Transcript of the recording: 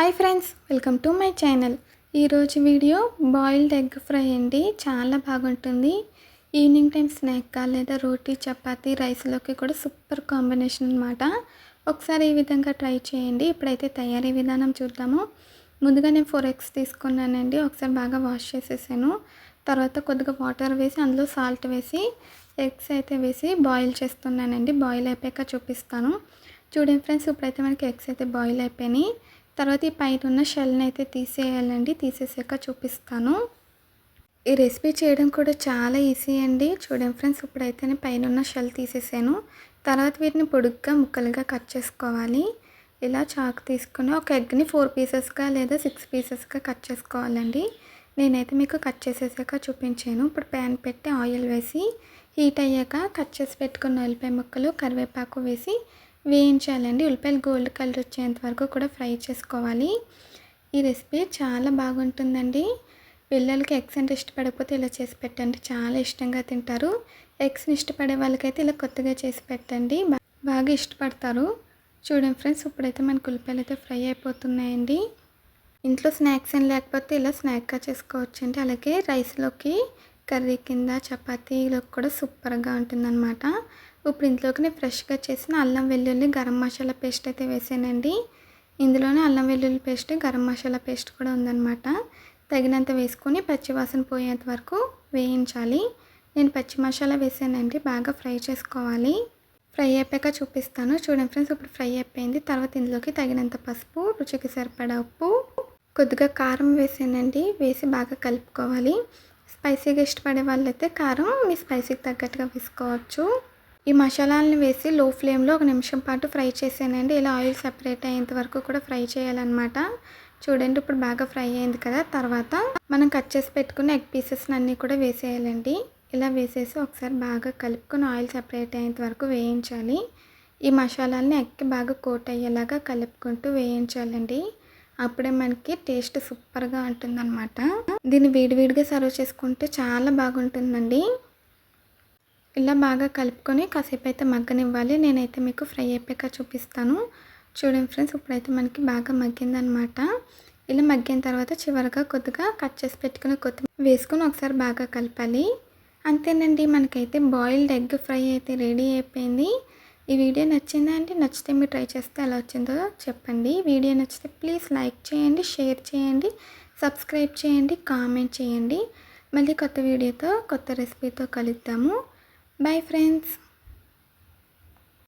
Hi friends welcome to my channel. ఈరోజు video boiled egg fry అండి. చాలా బాగుంటుంది. ఈవినింగ్ టైం స్నాక్ లేదా రోటీ చపాతీ రైస్లోకి కూడా సూపర్ కాంబినేషన్ అనమాట ఒకసారి ఈ విధంగా ట్రై చేయండి. ఇప్పుడైతే తయారీ విధానం చూద్దాము. ముందుగా నేను ఫోర్ ఎగ్స్ తీసుకున్నానండి. ఒకసారి బాగా వాష్ చేసేసాను. తర్వాత కొద్దిగా వాటర్ వేసి అందులో సాల్ట్ వేసి ఎగ్స్ అయితే వేసి బాయిల్ చేస్తున్నానండి. బాయిల్ అయిపోయాక చూపిస్తాను. చూడండి ఫ్రెండ్స్ ఇప్పుడైతే మనకి ఎగ్స్ అయితే బాయిల్ అయిపోయినాయి. తర్వాత ఈ పైన ఉన్న షెల్ని అయితే తీసేయాలండి. తీసేసాక చూపిస్తాను. ఈ రెసిపీ చేయడం కూడా చాలా ఈజీ అండి. చూడండి ఫ్రెండ్స్ ఇప్పుడైతే పైన ఉన్న షెల్ తీసేసాను. తర్వాత వీటిని పొడుగ్గా ముక్కలుగా కట్ చేసుకోవాలి. ఇలా చాకు తీసుకుని ఒక ఎగ్ని ఫోర్ పీసెస్గా లేదా సిక్స్ పీసెస్గా కట్ చేసుకోవాలండి. నేనైతే మీకు కట్ చేసేసాక చూపించాను. ఇప్పుడు ప్యాన్ పెట్టి ఆయిల్ వేసి హీట్ అయ్యాక కట్ చేసి పెట్టుకున్న ఉల్లిపాయ ముక్కలు కరివేపాకు వేసి వేయించాలండి. ఉల్లిపాయలు గోల్డ్ కలర్ వచ్చేంత వరకు కూడా ఫ్రై చేసుకోవాలి. ఈ రెసిపీ చాలా బాగుంటుందండి. పిల్లలకి ఎగ్స్ అంటే ఇష్టపడకపోతే ఇలా చేసి పెట్టండి. చాలా ఇష్టంగా తింటారు. ఎగ్స్ని ఇష్టపడే వాళ్ళకైతే ఇలా కొత్తగా చేసి పెట్టండి. బాగా ఇష్టపడతారు. చూడండి ఫ్రెండ్స్ ఇప్పుడైతే మనకు ఉల్లిపాయలు అయితే ఫ్రై అయిపోతున్నాయండి. ఇంట్లో స్నాక్స్ ఏం లేకపోతే ఇలా స్నాక్గా చేసుకోవచ్చండి. అలాగే రైస్లోకి కర్రీ కింద చపాతీలోకి కూడా సూపర్గా ఉంటుందన్నమాట. ఇప్పుడు ఇంట్లోకి ఫ్రెష్గా చేసిన అల్లం వెల్లుల్లి గరం మసాలా పేస్ట్ అయితే వేసానండి. ఇందులోనే అల్లం వెల్లుల్లి పేస్ట్ గరం మసాలా పేస్ట్ కూడా ఉందన్నమాట. తగినంత వేసుకొని పచ్చివాసన పోయేంత వరకు వేయించాలి. నేను పచ్చి మసాలా వేసానండి బాగా ఫ్రై చేసుకోవాలి. ఫ్రై అయిపోయాక చూపిస్తాను. చూడండి ఫ్రెండ్స్ ఇప్పుడు ఫ్రై అయిపోయింది. తర్వాత ఇందులోకి తగినంత పసుపు రుచికి సరిపడా ఉప్పు కొద్దిగా కారం వేసానండి. వేసి బాగా కలుపుకోవాలి. స్పైసీగా ఇష్టపడే వాళ్ళైతే కారం మీ స్పైసీకి తగ్గట్టుగా వేసుకోవచ్చు. ఈ మసాలాలను వేసి లో ఫ్లేమ్లో ఒక నిమిషం పాటు ఫ్రై చేసానండి ఇలా ఆయిల్ సెపరేట్ అయ్యేంత వరకు కూడా ఫ్రై చేయాలన్నమాట. చూడండి ఇప్పుడు బాగా ఫ్రై అయింది కదా. తర్వాత మనం కట్ చేసి పెట్టుకున్న ఎగ్ పీసెస్ని అన్నీ కూడా వేసేయాలండి. ఇలా వేసేసి ఒకసారి బాగా కలుపుకొని ఆయిల్ సెపరేట్ అయ్యేంత వరకు వేయించాలి. ఈ మసాలాలని ఎగ్కి బాగా కోట్ అయ్యేలాగా కలుపుకుంటూ వేయించాలండి. అప్పుడే మనకి టేస్ట్ సూపర్గా ఉంటుందన్నమాట. దీన్ని వేడివేడిగా సర్వ్ చేసుకుంటే చాలా బాగుంటుందండి. ఇలా బాగా కలుపుకొని కాసేపు అయితే మగ్గనివ్వాలి. నేనైతే మీకు ఫ్రై అయిపోయాక చూపిస్తాను. చూడండి ఫ్రెండ్స్ ఇప్పుడైతే మనకి బాగా మగ్గిందనమాట ఇలా మగ్గిన తర్వాత చివరిగా కొద్దిగా కట్ చేసి పెట్టుకుని కొత్తిమీర వేసుకొని ఒకసారి బాగా కలపాలి. అంతేనండి మనకైతే బాయిల్డ్ ఎగ్ ఫ్రై అయితే రెడీ అయిపోయింది. ఈ వీడియో నచ్చిందా అంటే నచ్చితే మీరు ట్రై చేస్తే ఎలా వచ్చిందో చెప్పండి. వీడియో నచ్చితే ప్లీజ్ లైక్ చేయండి షేర్ చేయండి సబ్స్క్రైబ్ చేయండి కామెంట్ చేయండి. మళ్ళీ కొత్త వీడియోతో కొత్త రెసిపీతో కలుద్దాము. Bye friends.